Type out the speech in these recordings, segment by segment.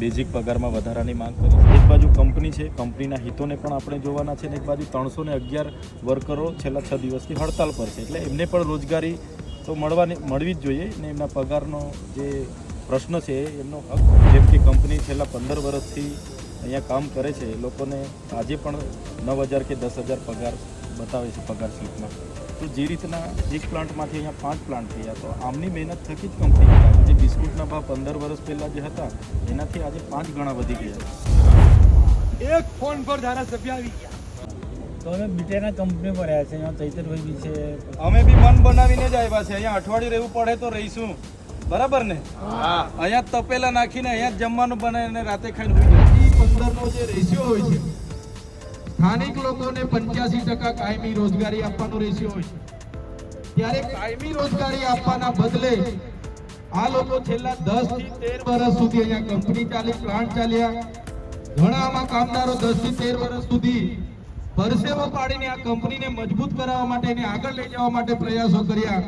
Basic પગારમાં વધારાની માંગ કરી એક બાજુ કંપની છે, કંપનીના હિતોને પણ આપણે જોવાના છે અને એક બાજુ ત્રણસો ને અગિયાર વર્કરો છેલ્લા છ દિવસથી હડતાલ પર છે. એટલે એમને પણ રોજગારી તો મળવાની, મળવી જ જોઈએ ને એમના પગારનો જે પ્રશ્ન છે એમનો હક. જેમ કે કંપની છેલ્લા પંદર વર્ષથી અહીંયા કામ કરે છે, એ લોકોને આજે પણ નવ હજાર કે દસ હજાર પગાર બતાવે છે, પગાર સ્લીપમાં. તો જે રીતના એક પ્લાન્ટમાંથી અહીંયા પાંચ પ્લાન્ટ થયા તો આમની મહેનત થકી જ કંપની જે બિસ્કુટના ભાવ પંદર વર્ષ પહેલાં જે હતા એનાથી આજે પાંચ ગણા વધી ગયા એક ફોન પર ધારાસભ્ય આવી ગયા. તો અમે બીટેના કંપની પર રહ્યા છે અહીંયા ચૈતરભાઈ બી છે. અમે બી મન બનાવીને જ આવ્યા છે. અહીંયા અઠવાડિયું રહેવું પડે તો રહીશું. બરાબર ને? અહીંયા તપેલા નાખીને અહીંયા જ જમવાનું બનાવીને રાતે ખાઈને પંદરનો પંદર નો જે રેશિયો હોય છે સ્થાનિક લોકોને પંચ્યાસી ટકા કાયમી રોજગારી આપવાનો રેશિયો હોય. ત્યારે કાયમી રોજગારી આપવાના બદલે આ લોકો છેલ્લા દસથી તેર વર્ષ સુધી અહીંયા કંપની ચાલી પ્લાન્ટ ચાલ્યા. ઘણા આમાં કામદારો દસથી તેર વર્ષ સુધી પરસેવો પાડીને આ કંપનીને મજબૂત કરાવવા માટે એને આગળ લઈ જવા માટે પ્રયાસો કર્યા.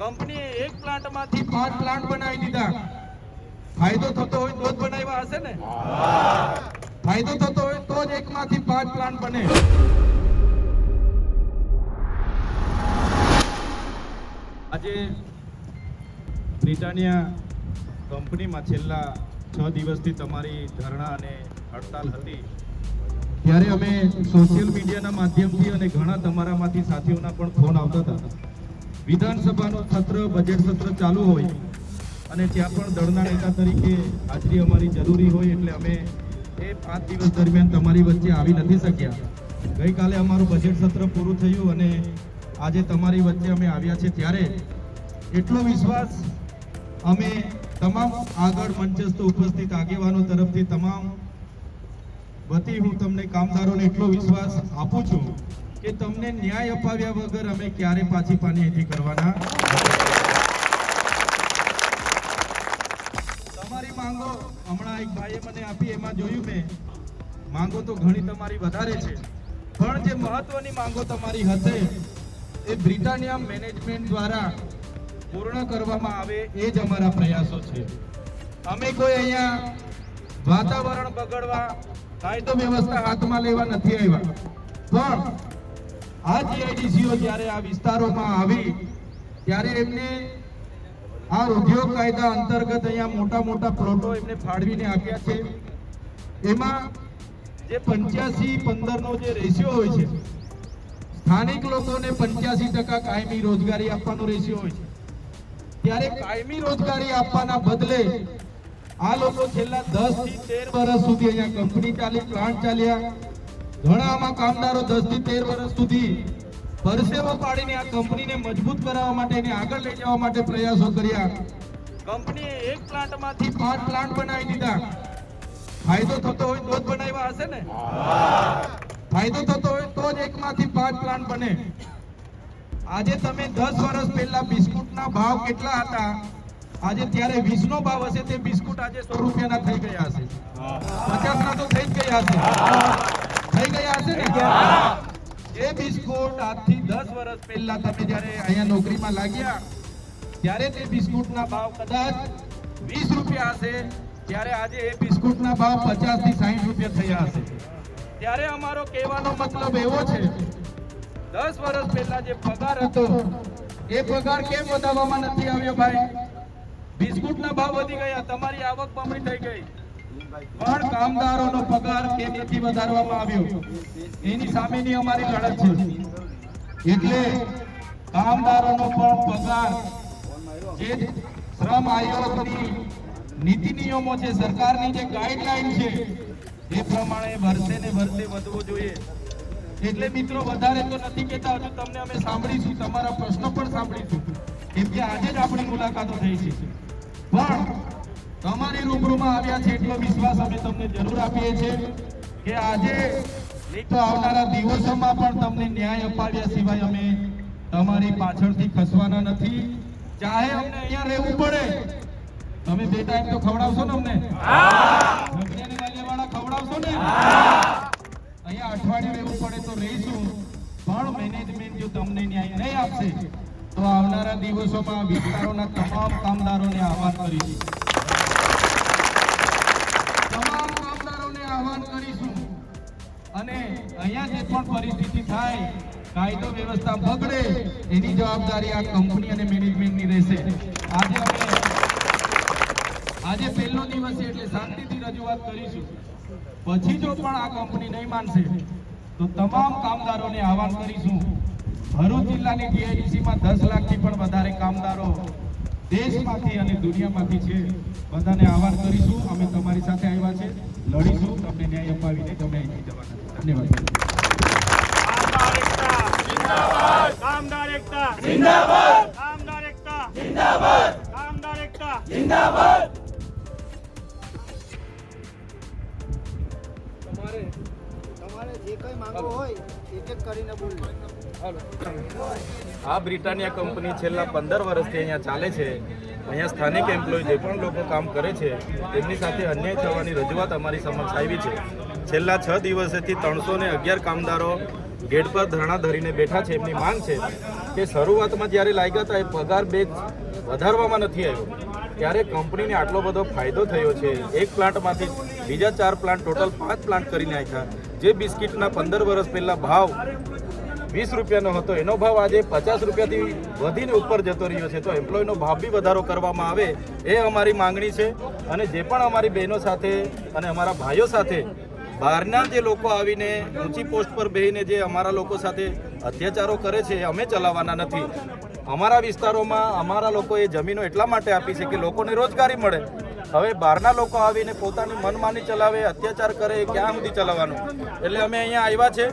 કંપનીએ એક પ્લાન્ટમાંથી પાંચ પ્લાન્ટ બનાવી દીધા. ફાયદો થતો હોય તો જ બનાવ્યા હશે ને? ફાયદો થતો હોય તો જ એકમાંથી પાંચ પ્લાન્ટ બને. આજે બ્રિટાનિયા કંપનીમાં છેલ્લા છ દિવસથી તમારી ધરણા અને હડતાલ હતી. ત્યારે અમે સોશિયલ મીડિયાના માધ્યમથી અને ઘણા તમારામાંથી સાથીઓના પણ ફોન આવતા હતા. વિધાનસભાનું સત્ર બજેટ સત્ર ચાલુ હોય અને ત્યાં પણ દળના નેતા તરીકે હાજરી અમારી જરૂરી હોય એટલે અમે એ પાંચ દિવસ દરમિયાન તમારી વચ્ચે આવી નથી શક્યા. ગઈકાલે અમારું બજેટ સત્ર પૂરું થયું અને આજે તમારી વચ્ચે અમે આવ્યા છે ત્યારે એટલો વિશ્વાસ અમે તમામ આગળ મંચસ્થ ઉપસ્થિત આગેવાનો તરફથી તમામ વતી હું તમને કામદારોને એટલો વિશ્વાસ આપું છું કે તમને ન્યાય અપાવ્યા વગર અમે ક્યારે પાછી પાની અહીંથી કરવાના તમારી માંગો હમણાં એક ભાઈએ મને જોયું મેં. માંગો તો ઘણી તમારી વધારે છે. પણ જે મહત્વની માંગો તમારી હશે, એ બ્રિટાનિયા મેનેજમેન્ટ દ્વારા પૂર્ણ કરવામાં આવે એ જ અમારા પ્રયાસો છે. અમે કોઈ અહીંયા વાતાવરણ બગડવા કાયદો વ્યવસ્થા હાથમાં લેવા નથી આવ્યા. પણ આ જીઆઈડીસીઓ જ્યારે આ વિસ્તારોમાં આવી, ત્યારે એમને આ ઉદ્યોગ કાયદા અંતર્ગત અહીંયા મોટા મોટા પ્લોટો એમને ફાળવીને આપ્યા છે. એમાં જે પંચ્યાસી પંદર નો જે રેશિયો હોય છે, સ્થાનિક લોકોને પંચ્યાસી ટકા કાયમી રોજગારી આપવાનો રેશિયો હોય છે. ત્યારે કાયમી રોજગારી આપવાના બદલે આ લોકો છેલ્લા દસથી તેર વર્ષ સુધી અહીંયા કંપની ચાલી પ્લાન્ટ ચાલ્યા. ઘણા આમાં કામદારો દસથી તેર વર્ષ સુધી પરસેવો પાડીને આ કંપનીને મજબૂત કરાવવા માટે એને આગળ લઈ જવા માટે પ્રયાસો કર્યા. કંપનીએ એક પ્લાન્ટમાંથી પાંચ પ્લાન્ટ બનાવી દીધા. ફાયદો થતો હોય તો જ બનાવ્યા હશે ને? ફાયદો થતો હોય તો જ એકમાંથી પાંચ પ્લાન્ટ બને. આજે તમે દસ વર્ષ પહેલા બિસ્કુટના ભાવ કેટલા હતા? આજે ત્યારે વીસ નો ભાવ હશે તે બિસ્કુટ આજે સો રૂપિયાના થઈ ગયા હશે. પચાસ ના તો થઈ જ ગયા હશે. થઈ ગયા હશે ને? એ બિસ્કુટ આજથી દસ વર્ષ પહેલા તમે જ્યારે અહીંયા નોકરીમાં લાગ્યા, ત્યારે તે બિસ્કુટના ભાવ કદાચ વીસ રૂપિયા હશે. ત્યારે આજે એ બિસ્કુટના ભાવ પચાસથી સાહીઠ રૂપિયા થયા હશે. ત્યારે અમારો કહેવાનો મતલબ એવો છે. દસ વર્ષ પહેલા જે પગાર હતો એ પગાર કેમ વધારવામાં નથી આવ્યો ભાઈ? બિસ્કુટના ભાવ વધી ગયા તમારી આવક બમણી થઈ ગઈ. પણ કામદારોનો પગાર કેમ નથી વધારવામાં આવ્યો? એની સામેની અમારી લડત છે. એટલે કામદારોનો પણ પગાર જે શ્રમ આયોગની નીતિ નિયમો છે, સરકારની જે ગાઈડલાઈન છે, એ પ્રમાણે વર્ષે ને વર્ષે વધવો જોઈએ. એટલે મિત્રો, વધારે તો નથી કહેતા હજુ તમને અમે સાંભળીશું, તમારા પ્રશ્નો પણ સાંભળીશું. કેમ કે આજે જ આપણી મુલાકાતો થઈ છે. પણ તમારી રૂબરૂમાં આવ્યા છે એટલો વિશ્વાસ અમે તમને જરૂર આપીએ છીએ કે આજે નહીં તો આવનારા દિવસોમાં પણ તમને ન્યાય અપાવ્યા સિવાય અમે તમારી પાછળથી ખસવાના નથી. ચાહે અમને અહીંયા રહેવું પડે તમે બે ટાઈમ તો ખવડાવશો ને અમને? રખડિયાની ખવડાવશો ને? અહીંયા અઠવાડિયું રહેવું પડે તો રહીશું. પણ મેનેજમેન્ટ જો તમને ન્યાય નહીં આપશે, તો આવનારા દિવસોમાં વિસ્તારોના તમામ કામદારોને આહવાન કરીશું. તમામ કામદારોને આહવાન કરીશું. અને અહીંયા જે પણ પરિસ્થિતિ થાય, કાયદો વ્યવસ્થા બગડે, એની જવાબદારી આ કંપની અને મેનેજમેન્ટની રહેશે. આજે અમે આજે પહેલો દિવસ છે એટલે શાંતિથી રજૂઆત કરીશું. પછી જો પણ આ કંપની નહીં માનશે તો તમામ કામદારોને આહવાન કરીશું. ભરૂચ જિલ્લાની ટીઆઈડીસીમાં દસ લાખથી પણ વધારે કામદારો દેશમાંથી અને દુનિયામાંથી છે. બધાને આહવાન કરીશું. અમે તમારી સાથે આવ્યા છે. લડીશું. તમને ન્યાય અપાવીને તમે અહીંથી જવાના. ધન્યવાદ. કામદાર એકતા. જિંદાબાદ. કામદાર એકતા. જિંદાબાદ. કામદાર એકતા. કરીને આ બ્રિટાનિયા કંપની છેલ્લા પંદર વર્ષથી અહીંયા ચાલે છે. અહીંયા સ્થાનિક એમ્પ્લોય જે પણ લોકો કામ કરે છે, તેમની સાથે અન્યાય થવાની રજૂઆત અમારી સમક્ષ આવી છે. છેલ્લા છ દિવસેથી ત્રણસો ને અગિયાર કામદારો ગેટ પર ધરણા ધરીને બેઠા છે. એમની માંગ છે કે શરૂઆતમાં જ્યારે લાગ્યા હતા એ પગાર બે વધારવામાં નથી આવ્યો, ત્યારે કંપનીને આટલો બધો ફાયદો થયો છે. એક પ્લાન્ટમાંથી બીજા ચાર પ્લાન્ટ, ટોટલ પાંચ પ્લાન્ટ કરી નાખ્યા જે બિસ્કિટના પંદર વર્ષ પહેલાં ભાવ વીસ રૂપિયાનો હતો, એનો ભાવ આજે પચાસ રૂપિયાથી વધીને ઉપર જતો રહ્યો છે. તો એમ્પ્લોયનો ભાવ બી વધારો કરવામાં આવે એ અમારી માંગણી છે. અને જે પણ અમારી બહેનો સાથે અને અમારા ભાઈઓ સાથે બહારના જે લોકો આવીને ઊંચી પોસ્ટ પર બેહીને જે અમારા લોકો સાથે અત્યાચારો કરે છે, એ અમે ચલાવવાના નથી. અમારા વિસ્તારોમાં અમારા લોકોએ જમીનો એટલા માટે આપી છે કે લોકોને રોજગારી મળે. હવે બહારના લોકો આવીને પોતાની મનમાની ચલાવે, અત્યાચાર કરે ક્યાં સુધી ચલાવવાનું? એટલે અમે અહીંયા આવ્યા છે.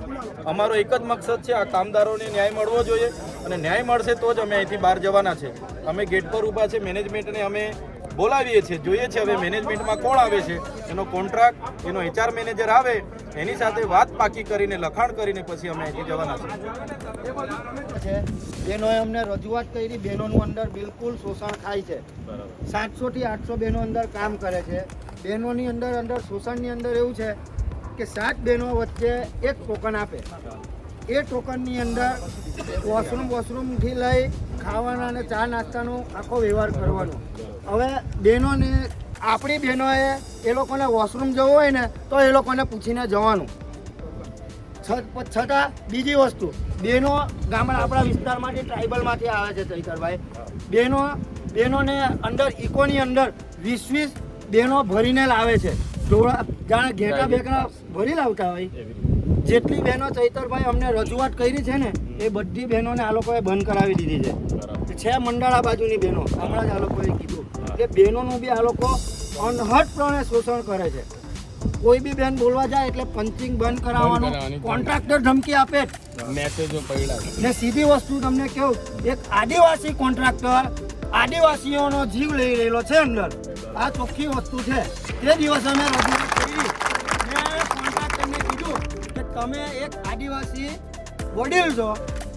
અમારો એક જ મકસદ છે, આ કામદારોને ન્યાય મળવો જોઈએ. અને ન્યાય મળશે તો જ અમે અહીંથી બહાર જવાના છે. અમે ગેટ પર ઊભા છે, મેનેજમેન્ટને અમે બોલાવીએ છીએ જોઈએ છીએ હવે મેનેજમેન્ટમાં કોણ આવે છે. એનો કોન્ટ્રાક્ટ એનો એચઆર મેનેજર આવે એની સાથે વાત પાકી કરીને લખાણ કરીને પછી અમે અહીંથી જવાના છે. બહેનોએ અમને રજૂઆત કરી બહેનોનું અંદર બિલકુલ શોષણ થાય છે. સાતસો થી આઠસો બહેનો અંદર કામ કરે છે. બહેનોની અંદર અંદર શોષણની અંદર એવું છે કે સાત બહેનો વચ્ચે એક ટોકન આપે. એ ટોકનની અંદર વોશરૂમ વોશરૂમથી લઈ ખાવાના અને ચા નાસ્તાનો આખો વ્યવહાર કરવાનો. હવે બહેનોને, આપણી બહેનોએ એ લોકોને વોશરૂમ જવું હોય ને, તો એ લોકોને પૂછીને જવાનું. છતાં બીજી વસ્તુ, બહેનો ગામડા આપણા વિસ્તારમાંથી ટ્રાઇબલમાંથી આવે છે ચૈતરભાઈ. બહેનો, બહેનોને અંદર ઇકોની અંદર વીસ વીસ બહેનો ભરીને લાવે છે. ઢોળા જાણે ઘેટા બેકડા ભરી લાવતા હોય. જેટલી બહેનો ચૈતરભાઈ અમને રજૂઆત કરી છે ને એ બધી બહેનોને આ લોકોએ બંધ કરાવી દીધી છે. છે મંડળા બાજુની બહેનો હમણાં જ આ લોકોએ કીધું. કે બહેનોનું બી આ લોકો અનહદપણે શોષણ કરે છે. કોઈ બી બેન બોલવા જાય એટલે પંચિંગ બંધ કરાવવાનું કોન્ટ્રાક્ટર ધમકી આપે. જ. ને સીધી વસ્તુ તમને કહું એક આદિવાસી કોન્ટ્રાક્ટર આદિવાસીઓનો જીવ લઈ રહેલો છે અંદર. આ ચોખ્ખી વસ્તુ છે. તે દિવસે અમે રજૂઆત કરી. તમે એક આદિવાસી વડીલ છો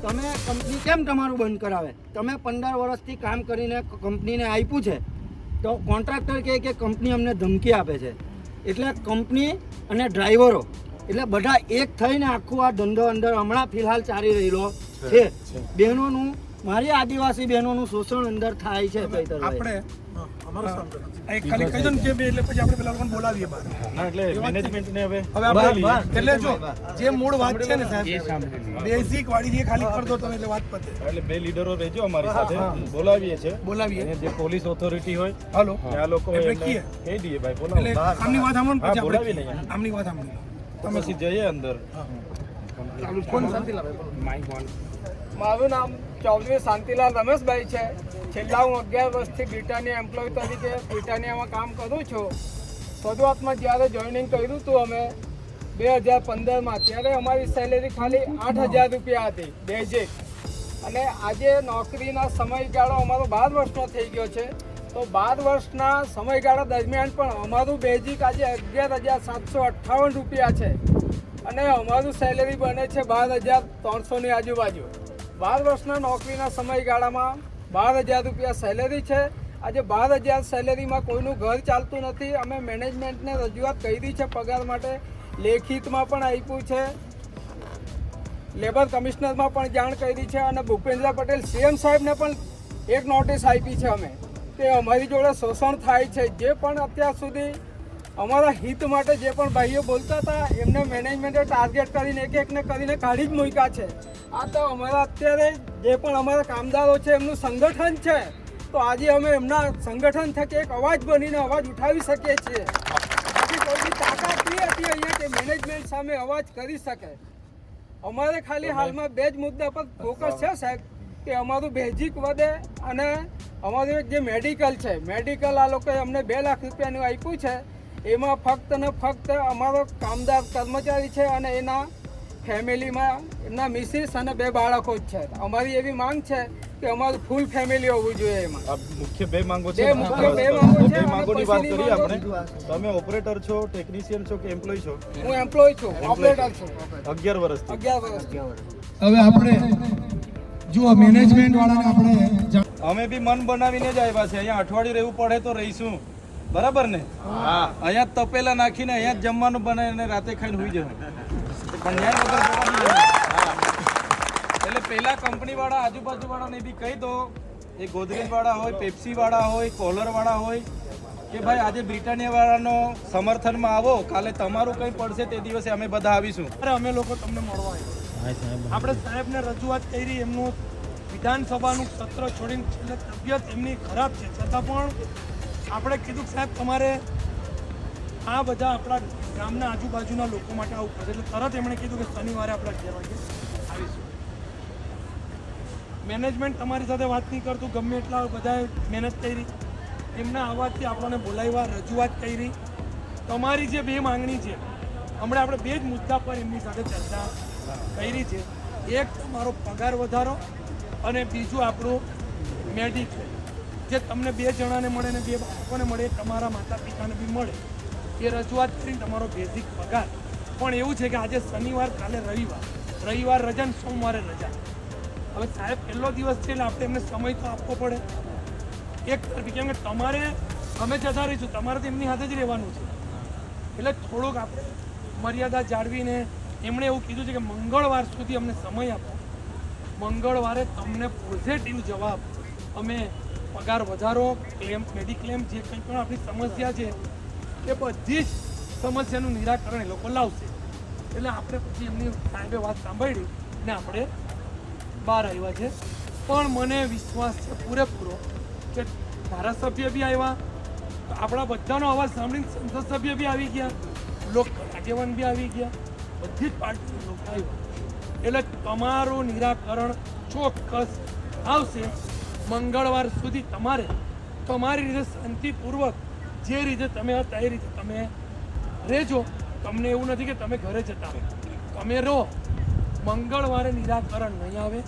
તમે કંપની કેમ તમારું બંધ કરાવે? તમે પંદર વર્ષથી કામ કરીને કંપનીને આપ્યું છે તો કોન્ટ્રાક્ટર કહે કે કંપની અમને ધમકી આપે છે. એટલે કંપની અને ડ્રાઈવરો એટલે બધા એક થઈને આખું આ ધંધો અંદર હમણાં ફિલહાલ ચાલી રહેલો છે. બહેનોનું મારી આદિવાસી બહેનોનું શોષણ અંદર થાય છે ચૈતરભાઈ. એક ખાલી કહી દો ને જે બે એટલે પછી આપણે પેલા લોકોને બોલાવીએ બહાર. ના એટલે મેનેજમેન્ટને હવે હવે એટલે જો જે મૂળ વાત છે ને સાહેબ બેઝિક વાળી જે ખાલી કરી દો તમે એટલે વાત પતે. એટલે બે લીડરો રહેજો અમારી સાથે. બોલાવીએ છે. બોલાવીએ. જે પોલીસ ઓથોરિટી હોય હાલો. આ લોકો આપણે એમને કહીએ. કહી દઈએ ભાઈ એટલે આમની વાત સાંભળો પછી આપણે આમની વાત સાંભળી લો. પછી જઈએ અંદર. મારું નામ ચૌધરી શાંતિલાલ રમેશભાઈ છે. છેલ્લા હું અગિયાર વર્ષથી બ્રિટાનિયા એમ્પ્લોય તરીકે બ્રિટાનિયામાં કામ કરું છું. શરૂઆતમાં જ્યારે જોઈનિંગ કર્યું હતું અમે, બે હજાર પંદરમાં, ત્યારે અમારી સેલેરી ખાલી આઠ હજાર રૂપિયા હતી બેઝિક અને આજે નોકરીના સમયગાળો અમારો બાર વર્ષનો થઈ ગયો છે. તો બાર વર્ષના સમયગાળા દરમિયાન પણ અમારું બેઝિક આજે અગિયાર હજાર સાતસો અઠ્ઠાવન રૂપિયા છે. અને અમારું સેલેરી બને છે બાર હજાર ત્રણસોની આજુબાજુ. બાર વર્ષના નોકરીના સમયગાળામાં બાર હજાર રૂપિયા સેલેરી છે. આજે બાર હજાર સેલેરીમાં કોઈનું ઘર ચાલતું નથી. અમે મેનેજમેન્ટને રજૂઆત કરી છે પગાર માટે. લેખિતમાં પણ આપ્યું છે. લેબર કમિશનરમાં પણ જાણ કરી છે અને ભૂપેન્દ્ર પટેલ સીએમ સાહેબને પણ એક નોટિસ આપી છે અમે. તે અમારી જોડે શોષણ થાય છે. જે પણ અત્યાર સુધી અમારા હિત માટે જે પણ ભાઈઓ બોલતા હતા એમને મેનેજમેન્ટે ટાર્ગેટ કરીને એક એકને કરીને કાઢી જ મૂક્યા છે. આ તો અમારા અત્યારે જે પણ અમારા કામદારો છે એમનું સંગઠન છે. તો આજે અમે એમના સંગઠન થકી એક અવાજ બનીને અવાજ ઉઠાવી શકીએ છીએ. બાકી કોઈની તાકાત નહીં હતી અહીંયા કે મેનેજમેન્ટ સામે અવાજ કરી શકે. અમારે ખાલી હાલમાં બે જ મુદ્દા પર ફોકસ છે સાહેબ કે અમારું બેઝિક વધે અને અમારું જે મેડિકલ છે મેડિકલ આ લોકોએ અમને બે લાખ રૂપિયાનું આપ્યું છે. એમાં ફક્ત ને ફક્ત અમારો કામદાર કર્મચારી છે અને એના ફેમિલીમાં એમના મિસિસ અને બે બાળકો જ છે. અમારી એવી માંગ છે કે અમારું ફૂલ ફેમિલી હોવું જોઈએ એમાં. મુખ્ય બે માંગો છે મુખ્ય બે માંગો છે માંગોની વાત કરીએ આપણે. તમે ઓપરેટર છો ટેકનિશિયન છો કે એમ્પ્લોય છો? હું એમ્પ્લોય છું ઓપરેટર છું. અગિયાર વર્ષ અગિયાર વર્ષ હવે આપણે જુઓ મેનેજમેન્ટ વાળાને આપણે અમે બી મન બનાવીને જ આવ્યા છે અહીંયા અઠવાડિયું રહેવું પડે તો રહીશું. બરાબર ને? હા. અહીંયા તપેલા નાખીને અહીંયા જ જમવાનું બનાવીને રાતે ખાઈને હોઈ જવાનું. પણ ન્યાય વગર. એટલે પેલા કંપની વાળા આજુબાજુ વાળાને બી કહી દો એ ગોદરેજ વાળા હોય પેપ્સી વાળા હોય કોલર વાળા હોય કે ભાઈ આજે બ્રિટાનિયા વાળાનો સમર્થનમાં આવો કાલે તમારું કંઈ પડશે તે દિવસે અમે બધા આવીશું. અરે અમે લોકો તમને મળવા આવ્યા આપણે સાહેબને રજૂઆત કરી એમનું વિધાનસભાનું સત્ર છોડીને છેલ્લે તબિયત એમની ખરાબ છે. છતાં પણ આપણે કીધું સાહેબ, તમારે આ બધા આપણા ગામના આજુબાજુના લોકો માટે આવું પડે એટલે તરત એમણે કીધું કે શનિવારે આપણે અગિયાર વાગે આવીશું. મેનેજમેન્ટ તમારી સાથે વાત નહીં કરતું, ગમે એટલા બધાએ મહેનત કરી. એમના અવાજથી આપણને બોલાવ્યા, રજૂઆત કરી. તમારી જે બે માંગણી છે, હમણાં આપણે બે જ મુદ્દા પર એમની સાથે ચર્ચા કરી છે. એક તમારો પગાર વધારો અને બીજું આપણું મેડિક્લેમ જે તમને બે જણાને મળે ને બે બાળકોને મળે, તમારા માતા પિતાને બી મળે, એ રજૂઆત કરીને તમારો બેઝિક પગાર. પણ એવું છે કે આજે શનિવાર, કાલે રવિવાર. રવિવાર રજા ને સોમવારે રજા. હવે સાહેબ પહેલો દિવસ છે એટલે આપણે એમને સમય તો આપવો પડે? એક તરફી કેમ કે તમારે, અમે જતા રહીશું તમારે તો એમની સાથે જ રહેવાનું છે. એટલે થોડુંક આપણે મર્યાદા જાળવીને એમણે એવું કીધું છે કે મંગળવાર સુધી અમને સમય આપો. મંગળવારે તમને પોઝિટિવ જવાબ અમે પગાર વધારો ક્લેમ મેડિક્લેમ જે કંઈ પણ આપણી સમસ્યા છે, એ બધી જ સમસ્યાનું નિરાકરણ એ લોકો લાવશે. એટલે આપણે પછી એમની સાહેબે વાત સાંભળી અને આપણે બહાર આવ્યા છે. પણ મને વિશ્વાસ છે પૂરેપૂરો કે ધારાસભ્ય બી આવ્યા આપણા બધાનો અવાજ સાંભળીને સંસદ સભ્ય બી આવી ગયા, લોક આગેવાન બી આવી ગયા, બધી જ પાર્ટીના લોકો આવ્યા એટલે તમારું નિરાકરણ ચોક્કસ આવશે. મંગળવાર સુધી તમારે તમારી રીતે શાંતિપૂર્વક જે રીતે તમે હતા એ રીતે તમે રહેજો. તમને એવું નથી કે તમે ઘરે જતા તમે રહો. મંગળવારે નિરાકરણ નહીં આવે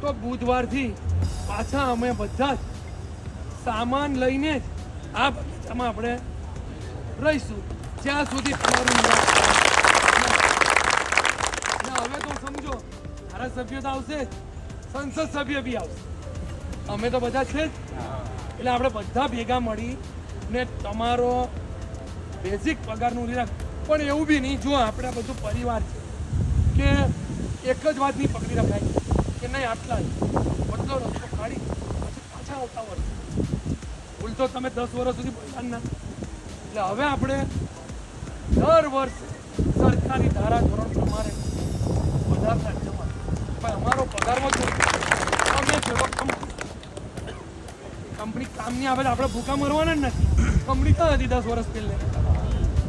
તો બુધવારથી પાછા અમે બધા જ સામાન લઈને જ આ બગીચામાં આપણે રહીશું. જ્યાં સુધી તમારું હવે તો સમજો ધારાસભ્ય તો આવશે સંસદ સભ્ય બી આવશે. અમે તો બધા છે જ. એટલે આપણે બધા ભેગા મળી ને તમારો બેઝિક પગારનું નિરાક પણ એવું બી નહીં, જો આપણે બધું પરિવાર છે કે એક જ વાત નહીં પકડી રખાય, કે નહીં આટલા જ. બધો રસ્તો કાઢી પછી પાછા આવતા વર્ષ ભૂલ તો તમે દસ વર્ષ સુધી બોલ્યા ના. એટલે હવે આપણે દર વર્ષે સરકારી ધારા ધોરણ પ્રમાણે વધારતા જવા પણ અમારો પગારમાં જો અમે જેવો કંપની કામની આવે આપણે ભૂખા મરવાના જ નથી. કંપની ક્યાં હતી દસ વર્ષ પહેલે?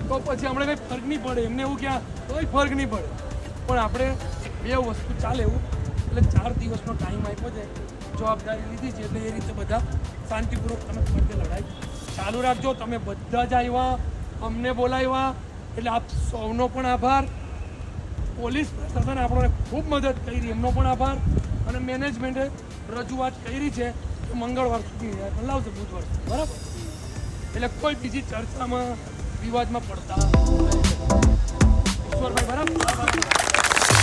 તો પછી આપણે કંઈ ફરક નહીં પડે. એમને એવું ક્યાં કોઈ ફરક નહીં પડે. પણ આપણે બે વસ્તુ ચાલે એવું. એટલે ચાર દિવસનો ટાઈમ આપ્યો છે. જવાબદારી લીધી છે એટલે એ રીતે બધા શાંતિપૂર્વક તમે ફરતે લડાઈ. ચાલુ રાખજો. તમે બધા જ આવ્યા. અમને બોલાવ્યા. એટલે આપ સૌનો પણ આભાર. પોલીસ પ્રશાસને આપણને ખૂબ મદદ કરી. એમનો પણ આભાર. અને મેનેજમેન્ટે રજૂઆત કરી છે. મંગળવાર સુધી લાવશે બુધવાર સુધી બરાબર? એટલે કોઈ બીજી ચર્ચામાં વિવાદમાં પડતા ઈશ્વરભાઈ બરાબર?